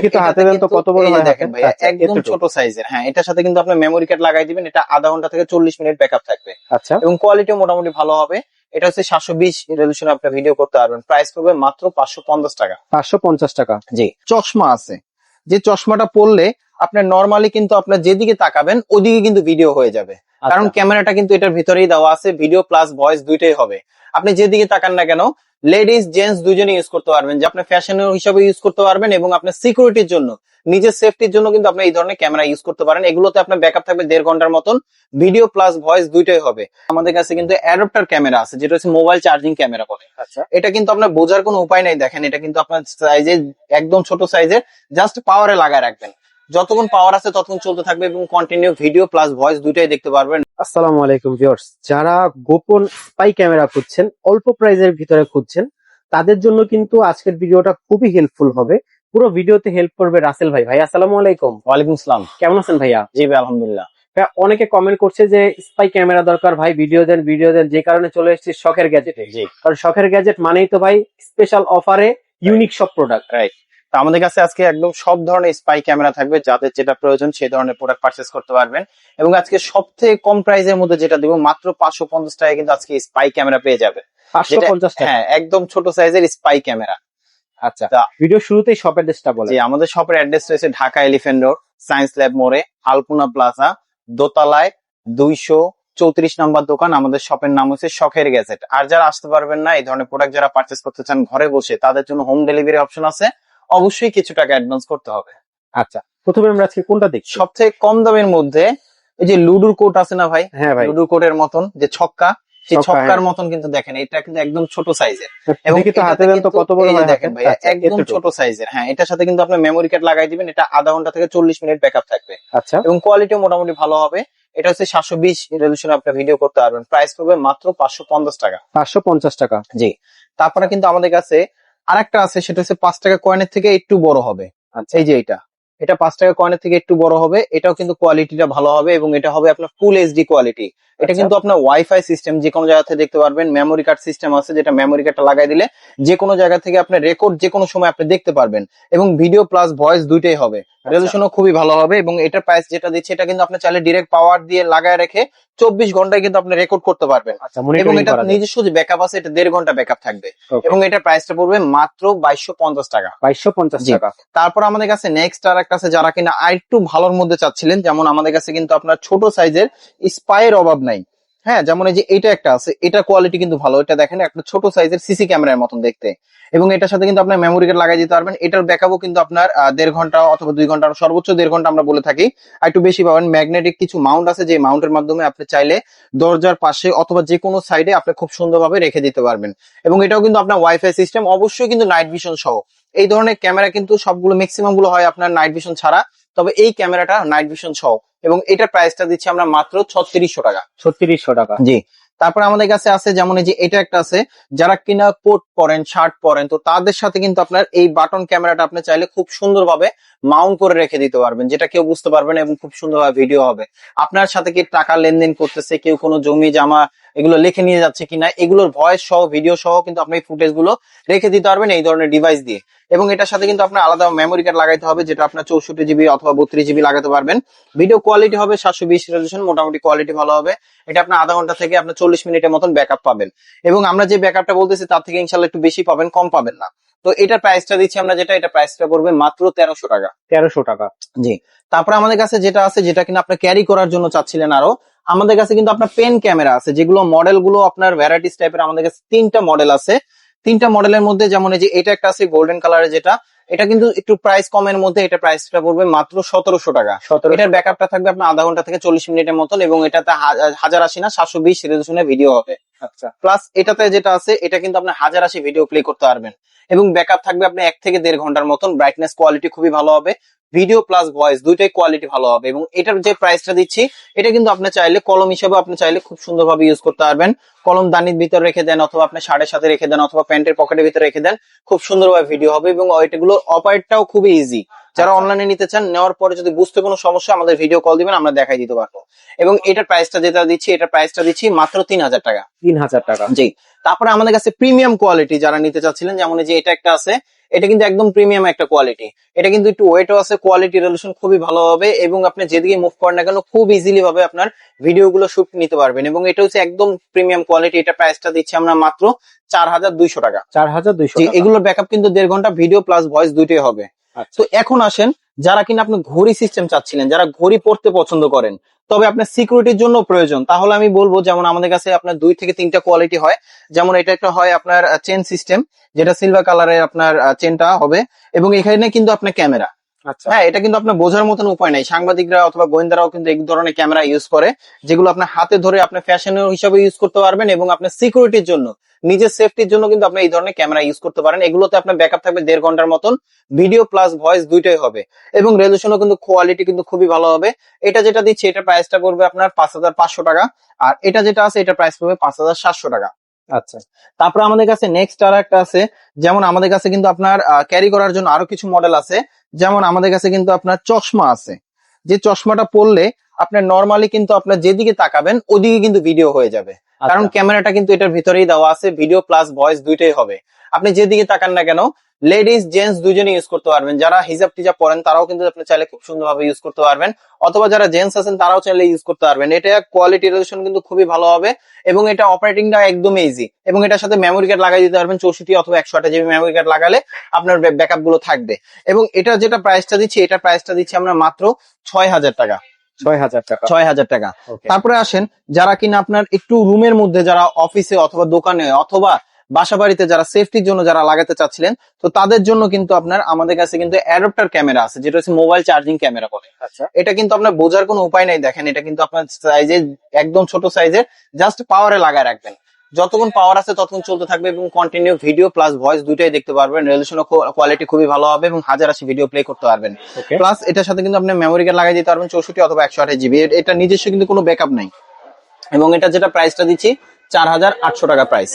কিন্তু হাতে দেন তো কত বড় হয় দেখেন ভাই আচ্ছা, একদম ছোট সাইজের হ্যাঁ এটার সাথে কিন্তু আপনি মেমোরি কার্ড লাগাই দিবেন এটা আধা ঘণ্টা থেকে চল্লিশ মিনিট ব্যাকআপ থাকবে। আচ্ছা। এবং কোয়ালিটিও মোটামুটি ভালো হবে। এটা হচ্ছে সাতশো বিশ রেজলিউশন আপনি ভিডিও করতে পারবেন। প্রাইস পড়বে মাত্র পাঁচশো পঞ্চাশ টাকা। পাঁচশো পঞ্চাশ টাকা। জি। চশমা আছে। যে চশমাটা পরলে আপনার নর্মালি কিন্তু আপনার যেদিকে তাকাবেন ওদিকে কিন্তু ভিডিও হয়ে যাবে। আচ্ছা। কারণ ক্যামেরাটা কিন্তু এটার ভিতরেই দেওয়া আছে ভিডিও প্লাস ভয়েস দুইটাই হবে। আপনি যেদিকে তাকান না কেন লেডিস জেন্টস দুজনে ইউজ করতে পারবেন যে আপনি ফ্যাশনের হিসাবে ইউজ করতে পারবেন এবং আপনার সিকিউরিটির জন্য নিজের সেফটির জন্য কিন্তু আপনি এই ধরনের ক্যামেরা ইউজ করতে পারেন। এগুলোতে আপনার ব্যাকআপ থাকবে দেড় ঘণ্টার মতন। ভিডিও প্লাস ভয়েস দুইটাই হবে। আমাদের কাছে কিন্তু অ্যাডাপ্টার ক্যামেরা আছে যেটা হচ্ছে মোবাইল চার্জিং ক্যামেরা বলে। আচ্ছা। এটা কিন্তু আপনার বোঝার কোনো উপায় নাই দেখেন এটা কিন্তু আপনার সাইজে একদম ছোট সাইজের জাস্ট পাওয়ারে লাগায় রাখবেন। যতক্ষণ পাওয়ার আছে ততক্ষণ চলতে থাকবে এবং কন্টিনিউ ভিডিও প্লাস ভয়েস দুইটাই দেখতে পারবেন। আসসালামু আলাইকুম ভিউয়ার্স যারা গোপন স্পাই ক্যামেরা খুঁজছেন অল্প প্রাইজের ভিতরে খুঁজছেন তাদের জন্য কিন্তু আজকের ভিডিওটা খুবই হেল্পফুল হবে। পুরো ভিডিওতে হেল্প করবে রাসেল ভাই। ভাই আসসালামু আলাইকুম। ওয়ালাইকুম আসসালাম। কেমন আছেন ভাইয়া? জি ভাই আলহামদুলিল্লাহ। অনেকে কমেন্ট করছে যে স্পাই ক্যামেরা দরকার ভাই ভিডিও দেন ভিডিও দেন যে কারণে চলে এসেছি শখের গ্যাজেটে কারণ শখের গ্যাজেট মানেই তো ভাই স্পেশাল অফারে ইউনিক সব প্রোডাক্ট রাইট তো আমাদের কাছে আজকে একদম সব ধরনের স্পাই ক্যামেরা থাকবে যাদের যেটা প্রয়োজন সেই ধরনের প্রোডাক্ট পারচেস করতে পারবেন। এবং আজকে সব থেকে কম প্রাইসের মধ্যে যেটা দিব মাত্র পাঁচশো পঞ্চাশ টাকায় কিন্তু আজকে স্পাই ক্যামেরা পেয়ে যাবে। হ্যাঁ একদম ছোট সাইজের স্পাই ক্যামেরা আচ্ছা ভিডিও শুরুতেই শপের ড্রেসটা বলে আমাদের শপের অ্যাড্রেস রয়েছে Dhaka elephant road science lab মোড়ে আলপনা প্লাজা দোতলায় দুইশো চৌত্রিশ নাম্বার দোকান। আমাদের শপের নাম হচ্ছে শখের গ্যাজেট আর যারা আসতে পারবেন না এই ধরনের প্রোডাক্ট যারা পারচেস করতে চান ঘরে বসে তাদের জন্য হোম ডেলিভারি অপশন আছে। অবশ্যই কিছু টাকা অ্যাডভান্স করতে হবে। আচ্ছা প্রথমে আমরা আজকে কোনটা দেখছি? সব থেকে কম দামের মধ্যে এই যে লুডুর কোট আছে না ভাই? হ্যাঁ ভাই। লুডুর কোটের মতন যে ছক্কা সেই ছক্কা, ছক্কার হ্যাঁ। মতন কিন্তু দেখেন এটা কিন্তু একদম ছোট সাইজের দেখি তো এটাতে হাতে দেন তো কত বড় হয় দেখেন ভাই আচ্ছা, একদম ছোট সাইজের হ্যাঁ এটার সাথে কিন্তু আপনি মেমোরি কার্ড লাগাই দিবেন এটা আধা ঘণ্টা থেকে চল্লিশ মিনিট ব্যাকআপ থাকবে। আচ্ছা। এবং কোয়ালিটিও মোটামুটি ভালো হবে। এটা হচ্ছে সাতশো বিশ রেজলিউশন আপনি ভিডিও করতে পারবেন। প্রাইস পড়বে মাত্র পাঁচশো পঞ্চাশ টাকা। পাঁচশো পঞ্চাশ টাকা। জি। তারপরে কিন্তু আমাদের কাছে আরেকটা আছে সেটা হচ্ছে পাঁচ টাকা কয়েনের থেকে একটু বড় হবে। আচ্ছা। এই যে এটা। এটা পাঁচ টাকা কয়েনের থেকে একটু বড় হবে এটাও কিন্তু কোয়ালিটিটা ভালো হবে এবং এটা হবে আপনার ফুল এইচডি কোয়ালিটি এটা আচ্ছা। কিন্তু আপনার ওয়াইফাই সিস্টেম যে কোনো জায়গা থেকে দেখতে পারবেন। মেমোরি কার্ড সিস্টেম আছে যেটা মেমোরি কার্ডটা লাগাই দিলে যে কোনো জায়গা থেকে আপনি রেকর্ড যে কোনো সময় আপনি দেখতে পারবেন। এবং ভিডিও প্লাস ভয়েস দুইটাই হবে। আচ্ছা। রেজলিউশনও খুবই ভালো হবে এবং এটার প্রাইস যেটা দিচ্ছে এটা কিন্তু আপনি চাইলে ডিরেক্ট পাওয়ার দিয়ে লাগায় রেখে চব্বিশ ঘন্টায় কিন্তু আপনি রেকর্ড করতে পারবেন। আচ্ছা এবং এটা নিজস্ব যে ব্যাকআপ আছে এটা দেড় ঘণ্টা ব্যাকআপ থাকবে. এবং এটার প্রাইসটা পড়বে মাত্র বাইশশো পঞ্চাশ টাকা। বাইশশো পঞ্চাশ টাকা। তারপর আমাদের কাছে নেক্সট আর একটা আছে যারা কিনা আরেকটু ভালোর মধ্যে চাচ্ছিলেন যেমন আমাদের কাছে কিন্তু আপনার ছোট সাইজের স্পাইয়ের অভাব নাই। হ্যাঁ যেমন এই যে এটা একটা আছে, এটা কোয়ালিটি কিন্তু ভালো। এটা দেখেন, একটা ছোট সাইজের সিসি ক্যামেরার মতন দেখতে। এবং এটার সাথে কিন্তু আপনার মেমোরি কার্ড লাগাই দিতে পারবেন। এটার ব্যাকআপও কিন্তু আপনার দেড় ঘণ্টা অথবা দুই ঘণ্টা, সর্বোচ্চ দেড় ঘণ্টা আমরা বলে থাকি। একটু বেশি পাবেন ম্যাগনেটিক কিছু মাউন্ট আছে যে মাউন্টের মাধ্যমে আপনি চাইলে দরজার পাশে অথবা যে কোনো সাইডে আপনি খুব সুন্দরভাবে রেখে দিতে পারবেন। এবং এটাও কিন্তু আপনার ওয়াইফাই সিস্টেম অবশ্যই কিন্তু নাইট ভিশন সহ। এই ধরনের ক্যামেরা কিন্তু সবগুলো ম্যাক্সিমামগুলো হয় আপনার নাইট ভিশন ছাড়া। তবে এই ক্যামেরাটা নাইট ভিশন সহ। এবং এটার প্রাইসটা দিচ্ছি আমরা মাত্র ছত্রিশশো টাকা। ছত্রিশশো টাকা। জি তারপরে আমাদের কাছে আছে যেমন এই যে এটা একটা আছে যারা কিনা কোট পরেন শার্ট পরেন তো তাদের সাথে কিন্তু আপনার এই বাটন ক্যামেরাটা আপনি চাইলে খুব সুন্দরভাবে মাউন্ট করে রেখে দিতে পারবেন, যেটা কেউ বুঝতে পারবেন এবং খুব সুন্দরভাবে ভিডিও হবে। আপনার সাথে কি টাকা লেনদেন করতেছে, কেউ কোনো জমি, জামা এগুলো লিখে নিয়ে যাচ্ছে কিনা, এগুলোর ভয়েস সহ ভিডিও সহ কিন্তু আপনি এই ফুটেজগুলো রেখে দিতে পারবেন এই ধরনের ডিভাইস দিয়ে। এবং এটার সাথে কিন্তু আপনার আলাদা মেমোরি কার্ড লাগাইতে হবে, যেটা আপনার চৌষট্টি জিবি অথবা বত্রিশ জিবি লাগাতে পারবেন। ভিডিও কোয়ালিটি হবে সাতশো বিশ রেজলিউশন মোটামুটি কোয়ালিটি ভালো হবে। এটা আপনার আধা ঘণ্টা থেকে আপনার চল্লিশ মিনিটের মতন ব্যাকআপ পাবেন। এবং আমরা যে ব্যাকআপটা বলতেছি, তার থেকে ইনশাল্লাহ একটু বেশি পাবেন, কম পাবেন না। তো এটার প্রাইসটা দিচ্ছি আমরা যেটা এটা প্রাইসটা পড়বে মাত্র তেরোশো টাকা। তেরোশো টাকা। জি। তারপরে আমাদের কাছে যেটা আছে যেটা কিনা আপনি ক্যারি করার জন্য চাচ্ছিলেন আরও আমাদের কাছে কিন্তু আপনার পেন ক্যামেরা আছে যেগুলো মডেলগুলো আপনার ভ্যারাইটিস টাইপের আমাদের কাছে তিনটা মডেল আছে। তিনটা মডেলের মধ্যে যেমন এই যে এটা একটা আছে গোল্ডেন কালারের যেটা এটা কিন্তু একটু প্রাইস কমের মধ্যে এটা প্রাইসটা পড়বে মাত্র সতেরোশো টাকা। সতেরো এটার ব্যাকআপটা থাকবে আপনার আধা ঘণ্টা থেকে চল্লিশ মিনিটের মতন এবং এটাতে হাজার আশি না সাতশো বিশ রেজলিউশনের ভিডিও হবে। আচ্ছা প্লাস এটাতে যেটা আছে, এটা কিন্তু আপনি হাজার আশি ভিডিও প্লে করতে পারবেন। এবং ব্যাকআপ থাকবে আপনি এক থেকে দেড় ঘণ্টার মতন ব্রাইটনেস কোয়ালিটি খুবই ভালো হবে। ভিডিও প্লাস ভয়েস দুইটাই কোয়ালিটি ভালো হবে এবং এটার যে প্রাইসটা দিচ্ছি, এটা কিন্তু আপনি চাইলে, কলম হিসেবে আপনি চাইলে খুব সুন্দরভাবে ইউজ করতে পারবেন। কলম দানির ভিতরে রেখে দেন অথবা আপনি শার্টের সাথে রেখে দেন অথবা প্যান্টের পকেটের ভিতরে রেখে দেন, খুব সুন্দরভাবে ভিডিও হবে এবং এটাগুলোর অপারেটটাও খুবই ইজি যারা। অনলাইনে নিতে চান নেওয়ার পরে যদি বুঝতে কোনো সমস্যা আমাদের ভিডিও কল দিবেন আমরা দেখাই দিতে পারব। এবং এটার প্রাইসটা যেটা দিচ্ছি এটার প্রাইসটা দিচ্ছি মাত্র তিন হাজার টাকা। তিন হাজার টাকা। জি। তারপরে আমাদের কাছে প্রিমিয়াম কোয়ালিটি যারা নিতে চাচ্ছিলেন যেমন যে এটা একটা আছে এটা কিন্তু একদম প্রিমিয়াম একটা কোয়ালিটি এটা কিন্তু একটু ওয়েটও আছে কোয়ালিটি রেজলিউশন খুবই ভালো হবে এবং আপনি যেদিকে মুভ করেন না কেন খুব ইজিলি ভাবে আপনার ভিডিও গুলো শুট নিতে পারবেন। এবং এটা হচ্ছে একদম প্রিমিয়াম কোয়ালিটি এটা প্রাইসটা দিচ্ছি আমরা মাত্র চার হাজার দুইশো টাকা। চার হাজার দুইশো এগুলোর ব্যাকআপ কিন্তু দেড় ঘণ্টা ভিডিও প্লাস ভয়েস দুইটাই হবে। তো এখন আসেন, যারা কিনা আপনি ঘড়ি সিস্টেম চাচ্ছিলেন, যারা ঘড়ি পড়তে পছন্দ করেন, তবে আপনার সিকিউরিটির জন্য প্রয়োজন। তাহলে আমি বলব, যেমন আমাদের কাছে আপনার দুই থেকে তিনটা কোয়ালিটি হয়। যেমন এটা একটা হয় আপনার চেন সিস্টেম যেটা সিলভার কালারের আপনার চেনটা হবে। এবং এখানে কিন্তু আপনার ক্যামেরা আচ্ছা হ্যাঁ এটা কিন্তু আপনার বোঝার মতন উপায় নাই। সাংবাদিকরা অথবা গোয়েন্দারাও কিন্তু এই ধরনের ক্যামেরা ইউজ করে, যেগুলো আপনার হাতে ধরে আপনার ফ্যাশনের হিসাবে ইউজ করতে পারবেন এবং আপনার সিকিউরিটির জন্য, নিজের সেফটির জন্য কিন্তু আপনি এই ধরনের ক্যামেরা ইউজ করতে পারেন। এগুলোতে আপনার ব্যাকআপ থাকবে দেড় ঘণ্টার মতন। ভিডিও প্লাস ভয়েস দুইটাই হবে। এবং রেজলিউশনও কিন্তু কোয়ালিটি কিন্তু খুবই ভালো হবে। এটা যেটা দিচ্ছে, এটা প্রাইসটা করবে আপনার পাঁচ হাজার পাঁচশো টাকা। আর এটা যেটা আছে, এটা প্রাইস পড়বে পাঁচ হাজার সাতশো টাকা। আচ্ছা। তারপর আমাদের কাছে নেক্সট আর একটা আছে। যেমন আমাদের কাছে কিন্তু আপনার ক্যারি করার জন্য আরও কিছু মডেল আছে। যেমন আমাদের কাছে কিন্তু আপনার চশমা আছে। যে চশমাটা পরলে আপনার নর্মালি কিন্তু আপনার যেদিকে তাকাবেন ওদিকে কিন্তু ভিডিও হয়ে যাবে। কারণ আচ্ছা, ক্যামেরাটা কিন্তু এটার ভিতরেই দেওয়া আছে ভিডিও প্লাস ভয়েস দুইটাই হবে। আপনি যেদিকে তাকান না কেন লেডিস জেন্টস দুজনে ইউজ করতে পারবেন। যারা হিজাব টিজাব পরেন তারাও কিন্তু আপনি চাইলে খুব সুন্দরভাবে ইউজ করতে পারবেন। অথবা যারা জেন্টস আছেন তারাও চাইলে ইউজ করতে পারবেন। এটা কোয়ালিটি রেজলিউশন কিন্তু খুবই ভালো হবে এবং এটা অপারেটিংটা একদম ইজি এবং এটার সাথে মেমোরি কার্ড লাগাই দিতে পারবেন চৌষট্টি অথবা একশো আঠাশ জিবি মেমোরি কার্ড লাগালে আপনার ব্যাকআপগুলো থাকবে। এবং এটা যেটা প্রাইসটা দিচ্ছি এটা প্রাইসটা দিচ্ছি আমরা মাত্র ছয় হাজার টাকা। টাকা। তারপরে আসেন যারা কিনা আপনার একটু রুমের মধ্যে যারা অফিসে অথবা দোকানে অথবা বাসা বাড়িতে যারা সেফটির জন্য যারা লাগাতে চাচ্ছিলেন তো তাদের জন্য কিন্তু আপনার আমাদের কাছে কিন্তু অ্যাডাপ্টার ক্যামেরা আছে যেটা হচ্ছে মোবাইল চার্জিং ক্যামেরা বলে। আচ্ছা। এটা কিন্তু আপনার বোঝার কোনো উপায় নাই দেখেন এটা কিন্তু আপনার সাইজে একদম ছোট সাইজের জাস্ট পাওয়ারে লাগায় রাখবেন। যতক্ষণ পাওয়ার আছে ততক্ষণ চলতে থাকবে এবং কন্টিনিউ ভিডিও প্লাস ভয়েস দুইটাই দেখতে পারবেন। রেজলিউশন কোয়ালিটি খুবই ভালো হবে এবং হাজার আশি ভিডিও প্লে করতে পারবেন। প্লাস এটার সাথে কিন্তু আপনি মেমোরি কার্ড লাগাই দিতে পারবেন চৌষট্টি অথবা একশো আঠাশ জিবি এটা নিজস্ব কিন্তু কোনো ব্যাকআপ নাই। এবং এটা যেটা প্রাইসটা দিচ্ছি চার হাজার আটশো টাকা প্রাইস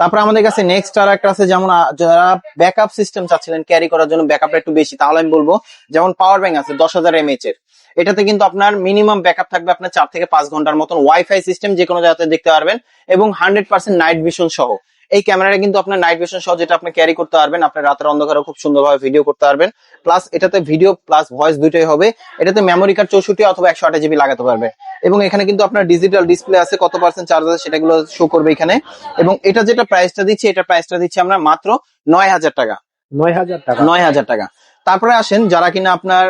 তারপর আমাদের কাছে নেক্সট আর একটা আছে যেমন যারা ব্যাকআপ সিস্টেম চাচ্ছিলেন ক্যারি করার জন্য ব্যাকআপটা একটু বেশি তাহলে আমি বলব যেমন পাওয়ার ব্যাংক আছে দশ হাজার এমএচ এর। এটাতে কিন্তু আপনার মিনিমাম ব্যাকআপ থাকবে আপনার চার থেকে পাঁচ ঘণ্টার মতন ওয়াইফাই সিস্টেম যে কোনো জায়গাতে দেখতে পারবেন এবং হান্ড্রেড পার্সেন্ট নাইট ভিশন সহ। এই ক্যামেরাটা কিন্তু আপনার নাইট ভিশন সহ যেটা আপনি ক্যারি করতে পারবেন। আপনার রাতের অন্ধকারে খুব সুন্দরভাবে ভিডিও করতে পারবেন। প্লাস এটাতে ভিডিও প্লাস ভয়েস দুইটাই হবে। এটাতে মেমোরি কার্ড চৌষট্টি অথবা একশো আঠাশ জিবি লাগাতে পারবে। এবং এখানে কিন্তু আপনার ডিজিটাল ডিসপ্লে আছে কত পার্সেন্ট চার্জ আছে সেটাগুলো শো করবে এখানে। এবং এটা যেটা প্রাইসটা দিচ্ছি এটা প্রাইসটা দিচ্ছি আমরা মাত্র নয় হাজার টাকা। নয় হাজার টাকা। নয় হাজার টাকা। তারপরে আসেন যারা কিনা আপনার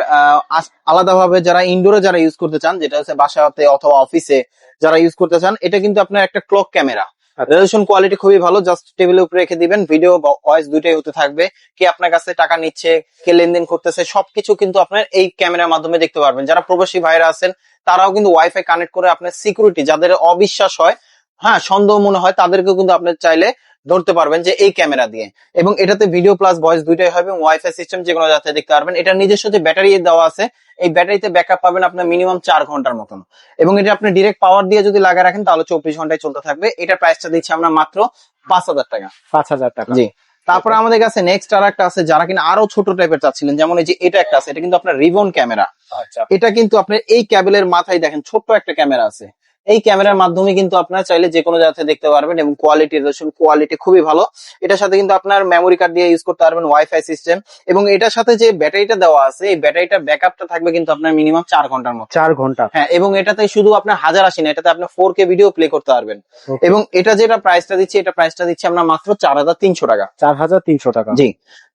আলাদাভাবে যারা ইনডোরে যারা ইউজ করতে চান যেটা হচ্ছে বাসাতে অথবা অফিসে যারা ইউজ করতে চান এটা কিন্তু আপনার একটা ক্লক ক্যামেরা। রেজলিউশন কোয়ালিটি খুবই ভালো জাস্ট টেবিলের উপরে রেখে দিবেন ভিডিও ভয়েস দুইটাই হতে থাকবে কে আপনার কাছে টাকা নিচ্ছে কে লেনদেন করতেছে সবকিছু কিন্তু আপনার এই ক্যামেরার মাধ্যমে দেখতে পারবেন যারা প্রবাসী ভাইরা আছেন তারাও কিন্তু ওয়াইফাই কানেক্ট করে আপনার সিকিউরিটি যাদের অবিশ্বাস হয় হ্যাঁ সন্দেহ মনে হয় তাদেরকেও কিন্তু আপনি চাইলে ধরতে পারবেন যে এই ক্যামেরা দিয়ে। এবং এটাতে ভিডিও প্লাস ভয়েস দুইটাই হবে এবং ওয়াইফাই সিস্টেম যে কোনো দেখতে পারবেন। এটা নিজস্ব যে ব্যাটারি দেওয়া আছে এই ব্যাটারিতে ব্যাকআপ পাবেন আপনার মিনিমাম চার ঘণ্টার মতন। এবং এটা আপনি ডিরেক্ট পাওয়ার দিয়ে যদি লাগা রাখেন তাহলে চব্বিশ ঘন্টায় চলতে থাকবে। এটার প্রাইসটা দিচ্ছি আমরা মাত্র পাঁচ হাজার টাকা। পাঁচ হাজার টাকা। জি। তারপরে আমাদের কাছে নেক্সট আর একটা আছে যারা কিনা আরও ছোট টাইপের চাচ্ছিলেন যেমন এই যে এটা একটা আছে এটা কিন্তু আপনার রিবন ক্যামেরা। আচ্ছা। এটা কিন্তু আপনার এই ক্যাবেলের মাথায় দেখেন ছোট্ট একটা ক্যামেরা আছে। এই ক্যামেরার মাধ্যমে কিন্তু আপনার চাইলে যে কোনো জায়গাতে দেখতে পারবেন এবং কোয়ালিটি কোয়ালিটি খুবই ভালো। এটার সাথে কিন্তু আপনার মেমোরি কার্ড দিয়ে ইউজ করতে পারবেন ওয়াইফাই সিস্টেম এবং এটার সাথে যে ব্যাটারিটা দেওয়া আছে এই ব্যাটারিটার ব্যাকআপটা থাকবে কিন্তু আপনার মিনিমাম চার ঘণ্টার মতো। চার ঘণ্টা। হ্যাঁ এবং এটাতে শুধু আপনার হাজার আশি না এটাতে আপনার ফোর কে ভিডিও প্লে করতে পারবেন। এবং এটা যেটা প্রাইসটা দিচ্ছি এটা প্রাইসটা দিচ্ছি আমরা মাত্র চার হাজার তিনশো টাকা। চার হাজার তিনশো টাকা। জি।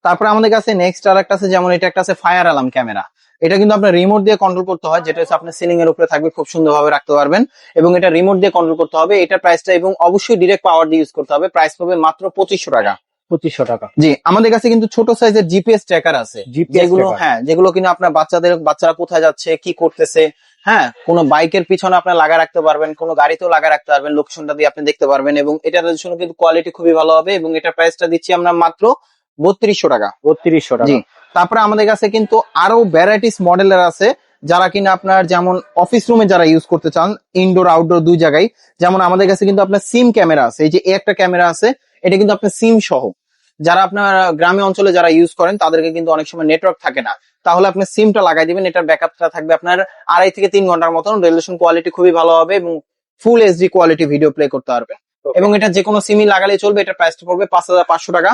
তারপরে আমাদের কাছে নেক্সট আর একটা আছে যেমন এটা একটা আছে ফায়ার অ্যালার্ম ক্যামেরা এটা কিন্তু আপনার রিমোট দিয়ে কন্ট্রোল করতে হয় যেটা হচ্ছে আপনার সিলিং এর উপরে থাকবে খুব সুন্দরভাবে রাখতে পারবেন। এবং এটা রিমোট দিয়ে কন্ট্রোল করতে হবে এটা প্রাইসটা এবং অবশ্যই ডিরেক্ট পাওয়ার দিয়ে ইউজ করতে হবে প্রাইস পাবে মাত্র পঁচিশশো টাকা। পঁচিশশো টাকা। জি আমাদের কাছে কিন্তু ছোট সাইজের জিপিএস ট্র্যাকার আছে। যেগুলো। হ্যাঁ যেগুলো কিনা আপনার বাচ্চাদের বাচ্চারা কোথায় যাচ্ছে কি করতেছে হ্যাঁ কোনো বাইকের পিছনে আপনি লাগা রাখতে পারবেন কোনো গাড়িতেও লাগা রাখতে পারবেন লোকেশনটা দিয়ে আপনি দেখতে পারবেন এবং এটার জন্য কিন্তু কোয়ালিটি খুবই ভালো হবে এবং এটার প্রাইসটা দিচ্ছি আমরা মাত্র বত্রিশশো টাকা। বত্রিশশো টাকা। তারপরে আমাদের কাছে কিন্তু আরও ভ্যারাইটিস মডেলের আছে যারা কিনা আপনার যেমন অফিস রুমে যারা ইউজ করতে চান ইনডোর আউটডোর দুই জায়গায় যেমন আমাদের কাছে কিন্তু আপনার সিম ক্যামেরা আছে এই যে একটা ক্যামেরা আছে এটা কিন্তু আপনার সিম সহ। যারা আপনার গ্রামে অঞ্চলে যারা ইউজ করেন তাদেরকে কিন্তু অনেক সময় নেটওয়ার্ক থাকে না। তাহলে আপনি সিমটা লাগাই দিবেন এটার ব্যাকআপটা থাকবে আপনার আড়াই থেকে তিন ঘণ্টার মতন রেজলিউশন কোয়ালিটি খুবই ভালো হবে এবং full HD quality video play করতে পারবে এবং এটা যে কোনো সিমই লাগালে চলবে এটা প্রাইসটা পড়বে পাঁচ হাজার পাঁচশো টাকা।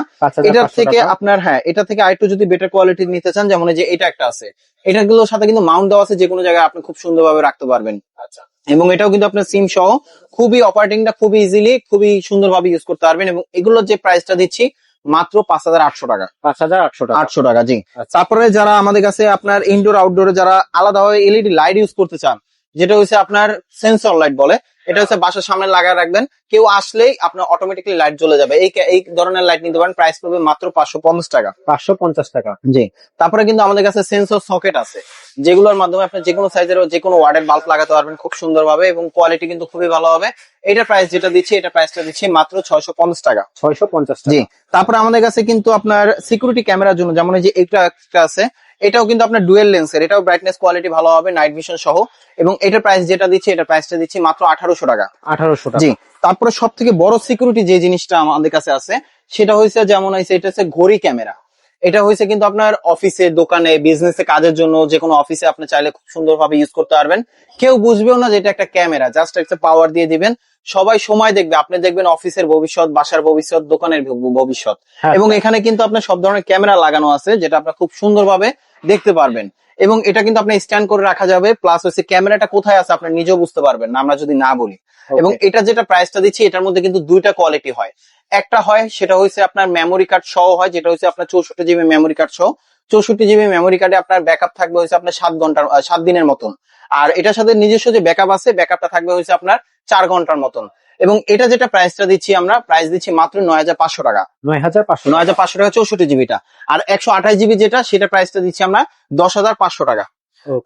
এটার থেকে আপনার হ্যাঁ এটা থেকে আরেকটু যদি বেটার কোয়ালিটি নিতে চান যেমন যে এটা একটা আছে এটা এটাগুলোর সাথে কিন্তু মাউন্ট দেওয়া আছে যে কোনো জায়গায় আপনি খুব সুন্দরভাবে রাখতে পারবেন। আচ্ছা। এবং এটাও কিন্তু আপনার সিম সহ খুবই অপারেটিংটা খুবই ইজিলি খুবই সুন্দরভাবে ইউজ করতে পারবেন এবং এগুলোর যে প্রাইসটা দিচ্ছি মাত্র পাঁচ হাজার আটশো টাকা। পাঁচ হাজার আটশো টাকা। আটশো টাকা জি। আচ্ছা। তারপরে যারা আমাদের কাছে আপনার ইনডোর আউটডোরে যারা আলাদাভাবে এলইডি লাইট ইউজ করতে চান যেটা হচ্ছে আপনার সেন্সর লাইট বলে এটা হচ্ছে বাসার সামনে লাগায় রাখবেন। কেউ আসলেই আপনার অটোমেটিক্যালি লাইট জ্বলে যাবে। এই এই ধরনের লাইট নিতে পারেন প্রাইস পড়বে মাত্র পাঁচশো পঞ্চাশ টাকা। পাঁচশো পঞ্চাশ টাকা। জি। তারপরে কিন্তু আমাদের কাছে সেন্সর সকেট আছে। যেগুলোর মাধ্যমে আপনি যে কোনো সাইজের যে কোনো ওয়ার্ডের বাল্ব লাগাতে পারবেন খুব সুন্দরভাবে এবং কোয়ালিটি কিন্তু খুবই ভালো হবে। এটা প্রাইস যেটা দিচ্ছি এটা প্রাইসটা দিচ্ছি মাত্র ছয়শো পঞ্চাশ টাকা। ছয়শো পঞ্চাশ জি। তারপরে আমাদের কাছে কিন্তু আপনার সিকিউরিটি ক্যামেরার জন্য যেমন এই যে এটা একটা আছে এটাও কিন্তু আপনার ডুয়েল লেন্সের এটাও ব্রাইটনেস কোয়ালিটি ভালো হবে নাইট ভিশন সহ। এবং এটার প্রাইস যেটা দিচ্ছি এটা প্রাইসটা দিচ্ছি মাত্র আঠারোশো টাকা। আঠারোশো টাকা। জি তারপরে সব থেকে বড় সিকিউরিটি যে জিনিসটা আমাদের কাছে আছে সেটা হয়েছে যেমন হয়েছে এটা হচ্ছে ঘড়ি ক্যামেরা। এটা হয়েছে কিন্তু আপনার অফিসে দোকানে বিজনেসে কাজের জন্য যে কোনো অফিসে আপনি চাইলে খুব সুন্দরভাবে ইউজ করতে পারবেন। কেউ বুঝবেও না যে এটা একটা ক্যামেরা জাস্ট একটা পাওয়ার দিয়ে দিবেন। সবাই সময় দেখবে আপনি দেখবেন অফিসের ভবিষ্যৎ বাসার ভবিষ্যৎ দোকানের ভবিষ্যৎ। হ্যাঁ, এবং এখানে কিন্তু আপনার সব ধরনের ক্যামেরা লাগানো আছে যেটা আপনার খুব সুন্দরভাবে দেখতে পারবেন। এবং এটা কিন্তু আপনি স্ট্যান্ড করে রাখা যাবে প্লাস হচ্ছে ক্যামেরাটা কোথায় আছে আপনি নিজেও বুঝতে পারবেন না আমরা যদি না বলি। এবং এটা যেটা প্রাইসটা দিচ্ছি এটার মধ্যে কিন্তু দুইটা কোয়ালিটি হয়। একটা হয় সেটা হচ্ছে আপনার মেমোরি কার্ড সহ হয় যেটা হচ্ছে আপনার চৌষট্টি জিবি মেমোরি কার্ড সহ। চৌষট্টি জিবি মেমোরি কার্ডে আপনার ব্যাকআপ থাকবে হচ্ছে আপনার সাত ঘণ্টার সাত দিনের মতন। আর এটার সাথে নিজস্ব যে ব্যাকআপ আছে ব্যাকআপটা থাকবে হচ্ছে আপনার চার ঘণ্টার মতন। এবং এটা যেটা প্রাইসটা দিচ্ছি আমরা প্রাইস দিচ্ছি মাত্র নয় হাজার পাঁচশো টাকা। নয় হাজার পাঁচশো নয় হাজার পাঁচশো টাকা চৌষট্টি জিবিটা আর একশো আঠাশ জিবি যেটা সেটা প্রাইসটা দিচ্ছি আমরা দশ হাজার পাঁচশো টাকা.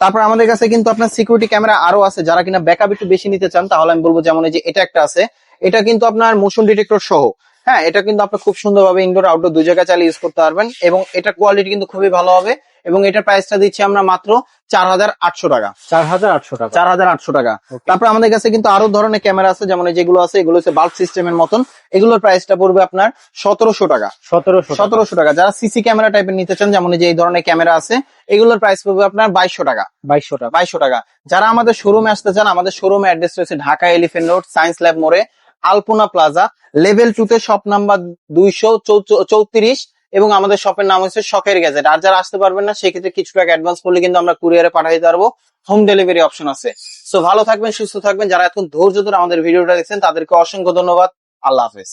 তারপর আমাদের কাছে কিন্তু আপনার সিকিউরিটি ক্যামেরা আরও আছে যারা কিনা ব্যাকআপ একটু বেশি নিতে চান তাহলে আমি বলব যেমন এই যে এটা একটা আছে। এটা কিন্তু আপনার মোশন ডিটেক্টর সহ। হ্যাঁ এটা কিন্তু আপনি খুব সুন্দরভাবে ইনডোর আউটডোর দুই জায়গায় চালিয়ে ইউজ করতে পারবেন এবং এটা কোয়ালিটি কিন্তু খুবই ভালো হবে। এবং এটার প্রাইসটা দিচ্ছি আমরা মাত্র চার হাজার আটশো টাকা। চার হাজার আটশো টাকা। চার হাজার আটশো টাকা। তারপর আমাদের কাছে কিন্তু আরও ধরনের ক্যামেরা আছে যেমন এই যেগুলো আছে এগুলো হচ্ছে বাল্ব সিস্টেমের মতন। এগুলোর প্রাইসটা পড়বে আপনার সতেরোশো টাকা। সতেরোশো সতেরোশো টাকা। যারা সিসি ক্যামেরা টাইপের নিতে চান যেমন এই যে এই ধরনের ক্যামেরা আছে এগুলোর প্রাইস পড়বে আপনার বাইশশো টাকা। বাইশশো টাকা। বাইশশো টাকা। যারা আমাদের শোরুমে আসতে চান আমাদের শোরুমে অ্যাড্রেস রয়েছে Dhaka elephant road science lab মোড়ে আলপনা প্লাজা লেভেল টু তে শপ নাম্বার দুইশো চৌত্রিশ এবং আমাদের শপের নাম হচ্ছে শখের গ্যাজেট আর যারা আসতে পারবেন না, সেক্ষেত্রে কিছু টাকা অ্যাডভান্স করলে কিন্তু আমরা কুরিয়ারে পাঠাতে পারব হোম ডেলিভারি অপশন আছে। সো ভালো থাকবেন, সুস্থ থাকবেন। যারা এখন ধৈর্য ধরে আমাদের ভিডিওটা দেখছেন, তাদেরকে অসংখ্য ধন্যবাদ। আল্লাহ হাফেজ।